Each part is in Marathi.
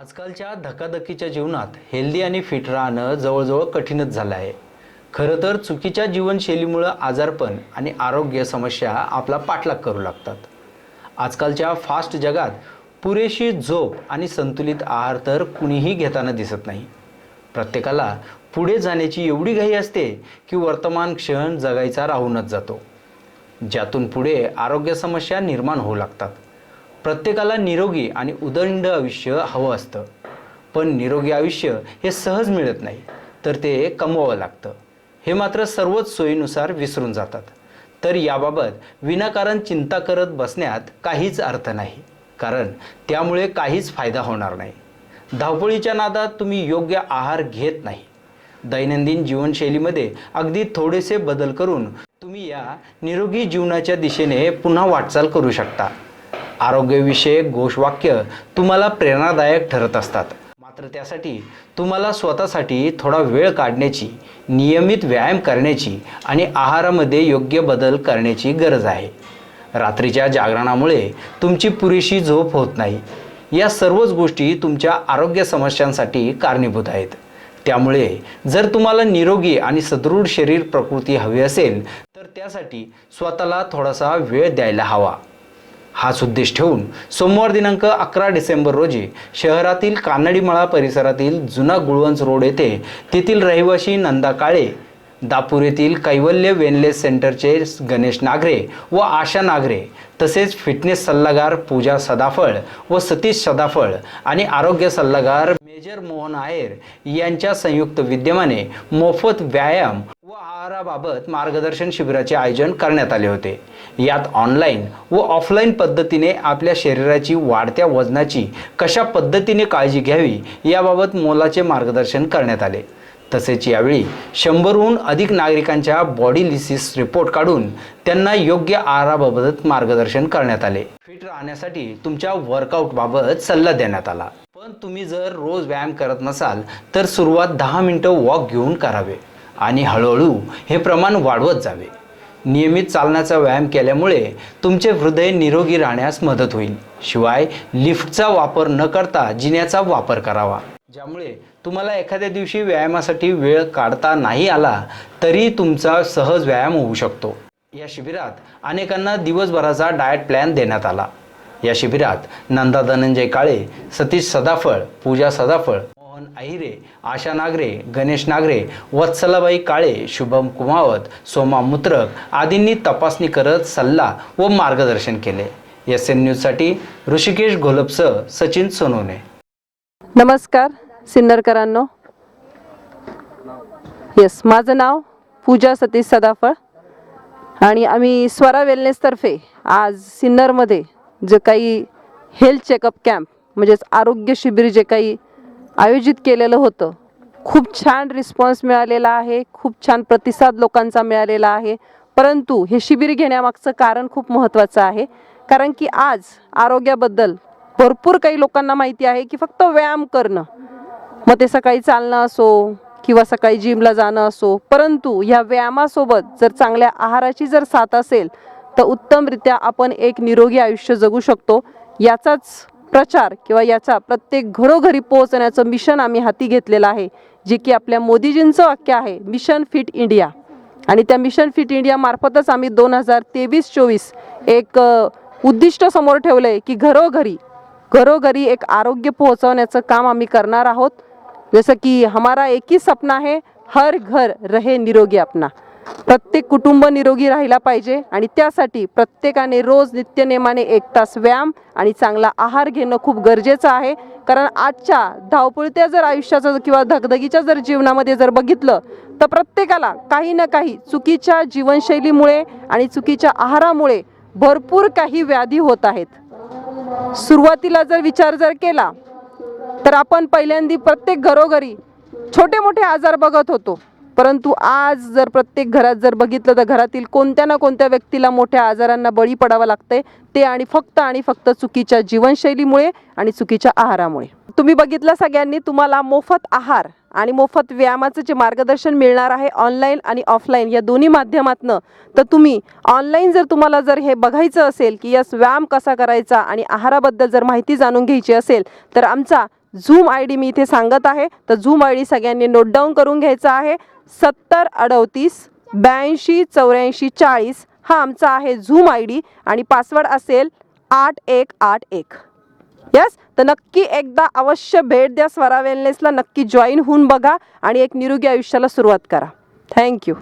आजकालच्या धकाधकीच्या जीवनात हेल्दी आणि फिट राहणं जवळजवळ कठीणच झालं आहे. खरं तर चुकीच्या जीवनशैलीमुळं आजारपण आणि आरोग्य समस्या आपला पाठलाग करू लागतात. आजकालच्या फास्ट जगात पुरेशी झोप आणि संतुलित आहार तर कुणीही घेताना दिसत नाही. प्रत्येकाला पुढे जाण्याची एवढी घाई असते की वर्तमान क्षण जगायचा राहूनच जातो. ज्यातून पुढे आरोग्य समस्या निर्माण होऊ लागतात. प्रत्येकाला निरोगी आणि उदंड आयुष्य हवं असतं. पण निरोगी आयुष्य हे सहज मिळत नाही तर ते कमवावं लागतं. हे मात्र सर्वच सोयीनुसार विसरून जातात. तर याबाबत विनाकारण चिंता करत बसण्यात काहीच अर्थ नाही कारण त्यामुळे काहीच फायदा होणार नाही. धावपळीच्या नादात तुम्ही योग्य आहार घेत नाही. दैनंदिन जीवनशैलीमध्ये अगदी थोडेसे बदल करून तुम्ही या निरोगी जीवनाच्या दिशेने पुन्हा वाटचाल करू शकता. आरोग्यविषयक घोषवाक्य तुम्हाला प्रेरणादायक ठरत असतात. मात्र त्यासाठी तुम्हाला स्वतःसाठी थोडा वेळ काढण्याची नियमित व्यायाम करण्याची आणि आहारामध्ये योग्य बदल करण्याची गरज आहे. रात्रीच्या जागरणामुळे तुमची पुरेशी झोप होत नाही. या सर्वच गोष्टी तुमच्या आरोग्य समस्यांसाठी कारणीभूत आहेत. त्यामुळे जर तुम्हाला निरोगी आणि सदृढ शरीर प्रकृती हवी असेल तर त्यासाठी स्वतःला थोडासा वेळ द्यायला हवा. हाच उद्देश ठेवून सोमवार दिनांक अकरा डिसेंबर रोजी शहरातील कानडीमळा परिसरातील जुना गुळवंच रोड येथे तेथील रहिवासी नंदा काळे दापूर येथील कैवल्य वेनलेस सेंटरचे गणेश नागरे व आशा नागरे तसेच फिटनेस सल्लागार पूजा सदाफळ व सतीश सदाफळ आणि आरोग्य सल्लागार मेजर मोहन आयर यांच्या संयुक्त विद्यमाने मोफत व्यायाम आहाराबाबत मार्गदर्शन शिबिराचे आयोजन करण्यात आले होते. यात ऑनलाईन व ऑफलाईन पद्धतीने आपल्या शरीराची वाढत्या वजनाची कशा पद्धतीने काळजी घ्यावी याबाबत मोलाचे मार्गदर्शन करण्यात आले. तसेच यावेळी शंभरहून अधिक नागरिकांच्या बॉडी लिसिस रिपोर्ट काढून त्यांना योग्य आहाराबाबत मार्गदर्शन करण्यात आले. फिट राहण्यासाठी तुमच्या वर्कआउटबाबत सल्ला देण्यात आला. पण तुम्ही जर रोज व्यायाम करत नसाल तर सुरुवात दहा मिनटं वॉक घेऊन करावे. आणि हळूहळू हे प्रमाण वाढवत जावे. नियमित चालण्याचा व्यायाम केल्यामुळे तुमचे हृदय निरोगी राहण्यास मदत होईल. शिवाय लिफ्टचा वापर न करता जिन्याचा वापर करावा. ज्यामुळे तुम्हाला एखाद्या दिवशी व्यायामासाठी वेळ काढता नाही आला तरी तुमचा सहज व्यायाम होऊ शकतो. या शिबिरात अनेकांना दिवसभराचा डाएट प्लॅन देण्यात आला. या शिबिरात नंदा धनंजय काळे सतीश सदाफळ पूजा सदाफळ अहिरे आशा नागरे गणेश नागरे वत्सलाबाई काळे शुभम कुमावत सोमा मुत्रक आदींनी तपासणी करत सल्ला व मार्गदर्शन केले. एस एन न्यूजसाठी ऋषिकेश घोलपसह सचिन सोनवणे नमस्कार सिन्नरकरांनो. येस माझं नाव पूजा सतीश सदाफळ आणि आम्ही स्वरा वेलनेसतर्फे आज सिन्नरमध्ये जे काही हेल्थ चेकअप कॅम्प म्हणजेच आरोग्य शिबिर जे काही आयोजित केलेलं होतं. खूप छान रिस्पॉन्स मिळालेला आहे. खूप छान प्रतिसाद लोकांचा मिळालेला आहे. परंतु हे शिबिर घेण्यामागचं कारण खूप महत्त्वाचं आहे. कारण की आज आरोग्याबद्दल भरपूर काही लोकांना माहिती आहे की फक्त व्यायाम करणं. मग ते सकाळी चालणं असो किंवा सकाळी जिमला जाणं असो. परंतु ह्या व्यायामासोबत जर चांगल्या आहाराची जर साथ असेल तर उत्तमरित्या आपण एक निरोगी आयुष्य जगू शकतो. याचाच प्रचार किंवा याचा प्रत्येक घरोघरी पोहोचण्याचं मिशन आम्ही हाती घेतलेलं आहे जे की आपल्या मोदीजींचं वाक्य आहे मिशन फिट इंडिया आणि त्या मिशन फिट इंडिया मार्फतच आम्ही दोन हजार तेवीस चोवीस एक उद्दिष्ट समोर ठेवलं आहे की घरोघरी घरोघरी एक आरोग्य पोहोचवण्याचं काम आम्ही करणार आहोत. जसं की हमारा एक ही सपना है हर घर रहे निरोगी अपना. प्रत्येक कुटुंब निरोगी राहिला पाहिजे आणि त्यासाठी प्रत्येकाने रोज नित्यनेमाने एक तास व्यायाम आणि चांगला आहार घेणं खूप गरजेचं आहे. कारण आजच्या धावपळत्या जर आयुष्याचं किंवा धगधगीच्या जर जीवनामध्ये जर बघितलं तर प्रत्येकाला काही ना काही चुकीच्या जीवनशैलीमुळे आणि चुकीच्या आहारामुळे भरपूर काही व्याधी होत आहेत. सुरुवातीला जर विचार जर केला तर आपण पहिल्यांदी प्रत्येक घरोघरी छोटे मोठे आजार बघत होतो. परंतु आज जर प्रत्येक घरात जर बघितलं तर घरातील कोणत्या ना कोणत्या व्यक्तीला मोठ्या आजारांना बळी पडावं लागतंय ते आणि फक्त आणि फक्त चुकीच्या जीवनशैलीमुळे आणि चुकीच्या आहारामुळे. तुम्ही बघितलं सगळ्यांनी तुम्हाला मोफत आहार आणि मोफत व्यायामाचं जे मार्गदर्शन मिळणार आहे ऑनलाईन आणि ऑफलाईन या दोन्ही माध्यमातनं तर तुम्ही ऑनलाईन जर तुम्हाला जर हे बघायचं असेल की यस व्यायाम कसा करायचा आणि आहाराबद्दल जर माहिती जाणून घ्यायची असेल तर आमचा झूम आय डी मी इथे सांगत आहे. तर झूम आय डी सगळ्यांनी नोट डाऊन करून घ्यायचा आहे. सत्तर अडतीस ब्याऐंशी चौऱ्याऐंशी चाळीस हा आमचा आहे झूम आय डी आणि पासवर्ड असेल आठ एक आठ एक. यस तर नक्की एकदा अवश्य भेट द्या स्वरा वेलनेसला नक्की जॉईन होऊन बघा आणि एक निरोगी आयुष्याला सुरुवात करा. थँक्यू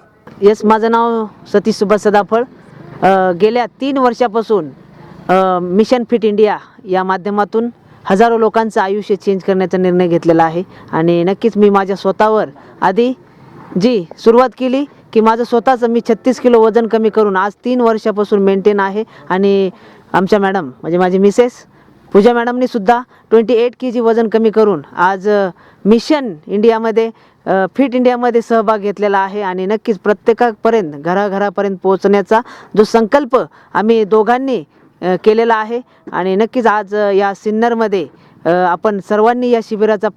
येस माझं नाव सतीश सुभाष सदाफळ. गेल्या तीन वर्षापासून मिशन फिट इंडिया या माध्यमातून हजारो लोकांचं आयुष्य चेंज करण्याचा निर्णय घेतलेला आहे. आणि नक्कीच मी माझ्या स्वतःवर आधी जी सुरुवात केली की माझं स्वतःचं मी छत्तीस किलो वजन कमी करून आज तीन वर्षापासून मेंटेन आहे. आणि आमच्या मॅडम म्हणजे माझी मिसेस पूजा मॅडमनी सुद्धा ट्वेंटी एट के जी वजन कमी करून आज मिशन इंडियामध्ये फिट इंडियामध्ये सहभाग घेतलेला आहे. आणि नक्कीच प्रत्येकापर्यंत घराघरापर्यंत पोहोचण्याचा जो संकल्प आम्ही दोघांनी केलेला आहे. आणि नक्कीच आज या सिन्नरमध्ये आपण सर्वांनी या शिबिराचा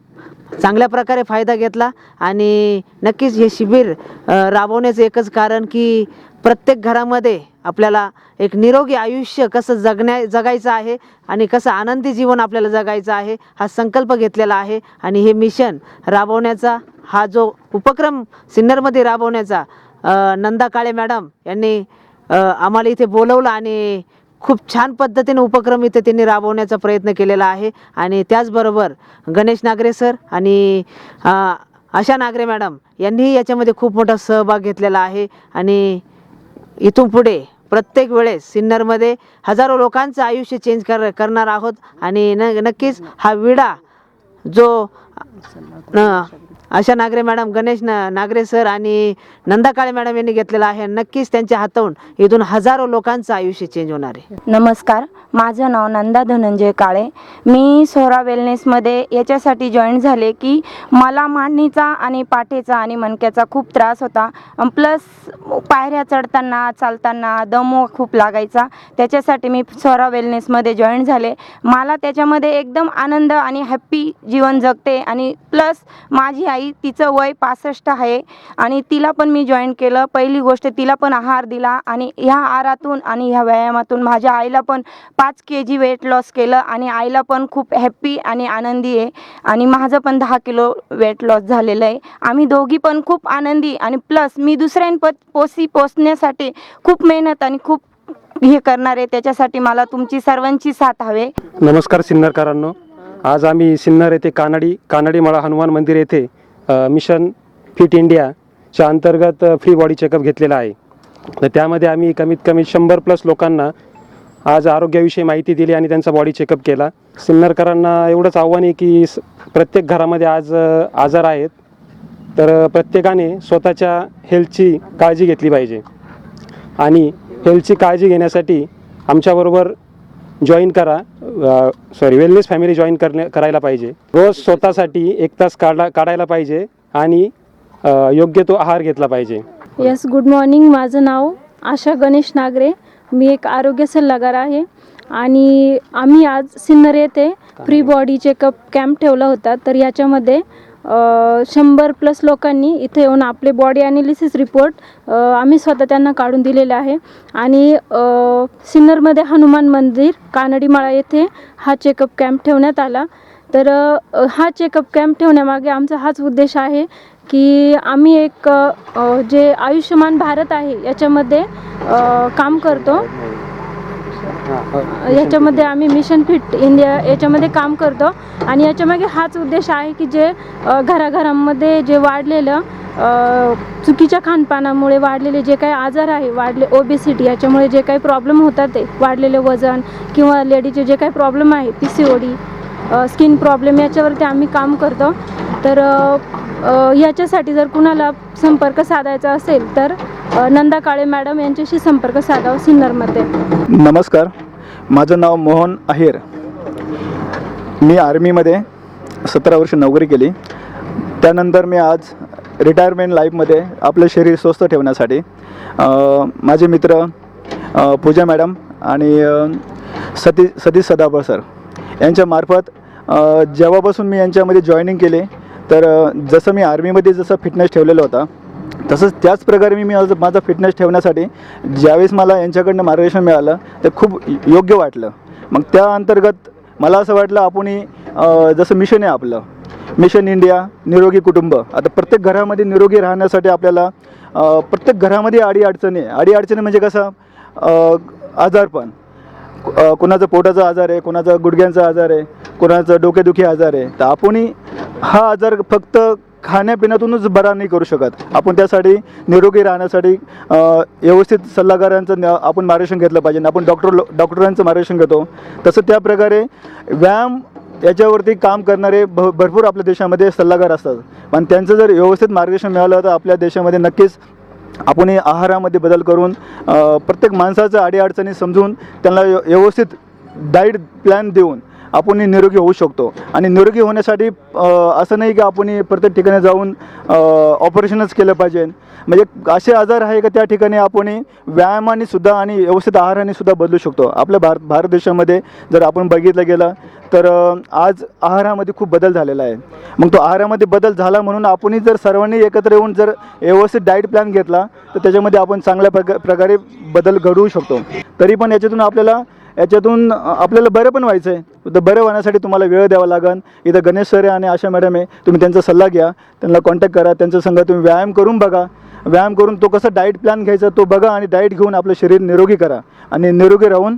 चांगल्या प्रकारे फायदा घेतला. आणि नक्कीच हे शिबिर राबवण्याचं एकच कारण की प्रत्येक घरामध्ये आपल्याला एक निरोगी आयुष्य कसं जगण्या जगायचं आहे आणि कसं आनंदी जीवन आपल्याला जगायचं आहे हा संकल्प घेतलेला आहे. आणि हे मिशन राबवण्याचा हा जो उपक्रम सिन्नरमध्ये राबवण्याचा नंदा काळे मॅडम यांनी आम्हाला इथे बोलवलं आणि खूप छान पद्धतीने उपक्रम इथे त्यांनी राबवण्याचा प्रयत्न केलेला आहे. आणि त्याचबरोबर गणेश नागरे सर आणि आशा नागरे मॅडम यांनीही याच्यामध्ये खूप मोठा सहभाग घेतलेला आहे. आणि इथून पुढे प्रत्येक वेळेस सिन्नरमध्ये हजारो लोकांचं आयुष्य चेंज कर करणार आहोत. आणि न नक्कीच हा विडा जो आशा नागरे मॅडम गणेश ना नागरे सर आणि नंदा काळे मॅडम यांनी घेतलेला आहे. नक्कीच त्यांच्या हातावून इथून हजारो लोकांचं आयुष्य चेंज होणार आहे. नमस्कार माझं नाव नंदा धनंजय काळे. मी सोहरा वेलनेसमध्ये याच्यासाठी जॉईन झाले की मला मांडणीचा आणि पाठेचा आणि मणक्याचा खूप त्रास होता. प्लस पायऱ्या चढताना चालताना दम खूप लागायचा. त्याच्यासाठी मी सोहरा वेलनेसमध्ये जॉईन झाले. मला त्याच्यामध्ये एकदम आनंद आणि हॅप्पी जीवन जगते आणि प्लस माझी आई तिचं वय पासष्ट आहे आणि तिला पण मी जॉईन केलं. पहिली गोष्ट तिला पण आहार दिला आणि ह्या आहारातून आणि ह्या व्यायामातून माझ्या आईला पण पाच के जी वेट लॉस केलं आणि आईला पण खूप हॅप्पी आणि आनंदी आहे. आणि माझं पण दहा किलो वेट लॉस झालेलं आहे. आम्ही दोघी पण खूप आनंदी आणि प्लस मी दुसऱ्यांपत पोसी पोचण्यासाठी खूप मेहनत आणि खूप हे करणार आहे. त्याच्यासाठी मला तुमची सर्वांची साथ हवे. नमस्कार सिन्नरकरांनो. आज आम्ही सिन्नर येथे कानडी कानडीमाळा हनुमान मंदिर येथे मिशन फिट इंडियाच्या अंतर्गत फ्री बॉडी चेकअप घेतलेला आहे. तर त्यामध्ये आम्ही कमीत कमी शंभर प्लस लोकांना आज आरोग्याविषयी माहिती दिली आणि त्यांचा बॉडी चेकअप केला. सिन्नरकरांना एवढंच आव्हान आहे की स- प्रत्येक घरामध्ये आज आजार आहेत. तर प्रत्येकाने स्वतःच्या हेल्थची काळजी घेतली पाहिजे. आणि हेल्थची काळजी घेण्यासाठी आमच्याबरोबर जॉईन करा. सॉरी वेलनेस फॅमिली जॉईन करणे करायला पाहिजे. रोज स्वतःसाठी एक तास काढा काढायला पाहिजे आणि योग्य तो आहार घेतला पाहिजे. येस गुड मॉर्निंग माझं नाव आशा गणेश नागरे. मी एक आरोग्य सल्लागार आहे. आणि आम्ही आज सिन्नर येथे फ्री बॉडी चेकअप कॅम्प ठेवला होता. तर याच्यामध्ये शंभर प्लस लोकांनी इथे येऊन आपले बॉडी ॲनालिसिस रिपोर्ट आम्ही स्वतः त्यांना काढून दिलेले आहे. आणि सिन्नरमध्ये हनुमान मंदिर कानडीमाळा येथे हा चेकअप कॅम्प ठेवण्यात आला. तर हा चेकअप कॅम्प ठेवण्यामागे आमचा हाच उद्देश आहे की आम्ही एक जे आयुष्यमान भारत आहे याच्यामध्ये काम करतो. याच्यामध्ये आम्ही मिशन फिट इंडिया याच्यामध्ये काम करतो. आणि याच्यामागे हाच उद्देश आहे की जे घराघरांमध्ये जे वाढलेलं चुकीच्या खानपानामुळे वाढलेले जे काही आजार आहे वाढले ओबेसिटी याच्यामुळे जे काही प्रॉब्लेम होतात ते वाढलेले वजन किंवा लेडीचे जे काही प्रॉब्लेम आहे P C O D skin problem याच्यावरती आम्ही काम करतो. तर याच्यासाठी जर कुणाला संपर्क साधायचा असेल तर नंदा काळे मॅडम यांच्याशी संपर्क साधावा सिन्नरमध्ये नमस्कार. माझं नाव मोहन अहेर. मी आर्मीमध्ये सतरा वर्ष नोकरी केली. त्यानंतर मी आज रिटायरमेंट लाईफमध्ये आपलं शरीर स्वस्थ ठेवण्यासाठी माझे मित्र पूजा मॅडम आणि सती सतीश सदाबळ सर. यांच्यामार्फत जेव्हापासून मी यांच्यामध्ये जॉईनिंग केले तर जसं मी आर्मीमध्ये जसं फिटनेस ठेवलेला होता तसंच त्याच प्रकारे मी मी आज माझा फिटनेस ठेवण्यासाठी ज्यावेळेस मला यांच्याकडनं मार्गदर्शन मिळालं ते खूप योग्य वाटलं. मग त्या अंतर्गत मला असं वाटलं आपण जसं मिशन आहे आपलं मिशन इंडिया निरोगी कुटुंब आता प्रत्येक घरामध्ये निरोगी राहण्यासाठी आपल्याला प्रत्येक घरामध्ये अडीअडचणी आहे अडीअडचणी म्हणजे कसं आजारपण कोणाचा पोटाचा आजार आहे कोणाचा गुडघ्यांचा आजार आहे कोणाचा डोकेदुखी आजार आहे तर आपणही हा आजार फक्त खाण्यापिण्यातूनच बरा नाही करू शकत. आपण त्यासाठी निरोगी राहण्यासाठी व्यवस्थित सल्लागारांचं आपण मार्गदर्शन घेतलं पाहिजे. आपण डॉक्टर डॉक्टरांचं मार्गदर्शन घेतो. तसं त्या प्रकारे व्यायाम याच्यावरती काम करणारे भ भरपूर आपल्या देशामध्ये सल्लागार असतात. पण त्यांचं जर व्यवस्थित मार्गदर्शन मिळालं तर आपल्या देशामध्ये नक्कीच आपण आहारामध्ये बदल करून प्रत्येक माणसाचं अडीअडचणी समजून त्यांना व्यवस्थित डाईट प्लॅन देऊन आपण निरोगी होऊ शकतो. आणि निरोगी होण्यासाठी असं नाही की आपण प्रत्येक ठिकाणी जाऊन ऑपरेशनच केलं पाहिजे. म्हणजे असे आजार आहे का त्या ठिकाणी आपण व्यायामाने सुद्धा आणि व्यवस्थित आहाराने सुद्धा बदलू शकतो. आपल्या भारत भारत देशामध्ये जर आपण बघितलं गेलं तर आज आहारामध्ये खूप बदल झालेला आहे. मग तो आहारामध्ये बदल झाला म्हणून आपणही जर सर्वांनी एकत्र येऊन जर व्यवस्थित डाईट प्लॅन घेतला तर त्याच्यामध्ये आपण चांगल्या प्रका प्रकारे बदल घडवू शकतो. तरी पण याच्यातून आपल्याला याच्यातून आपल्याला बरं पण व्हायचं आहे तर बरं होण्यासाठी तुम्हाला वेळ द्यावा लागेल इथं गणेश सर आहे आणि आशा मॅडम आहे. तुम्ही त्यांचा सल्ला घ्या. त्यांना कॉन्टॅक्ट करा. त्यांच्या संग तुम्ही व्यायाम करून बघा. व्यायाम करून तो कसा डाईट प्लॅन घ्यायचा तो बघा आणि डाईट घेऊन आपलं शरीर निरोगी करा. आणि निरोगी राहून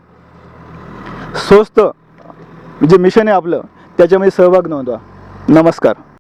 स्वस्त जे मिशन आहे आपलं. त्याच्यामध्ये सहभाग नोंदवा. नमस्कार.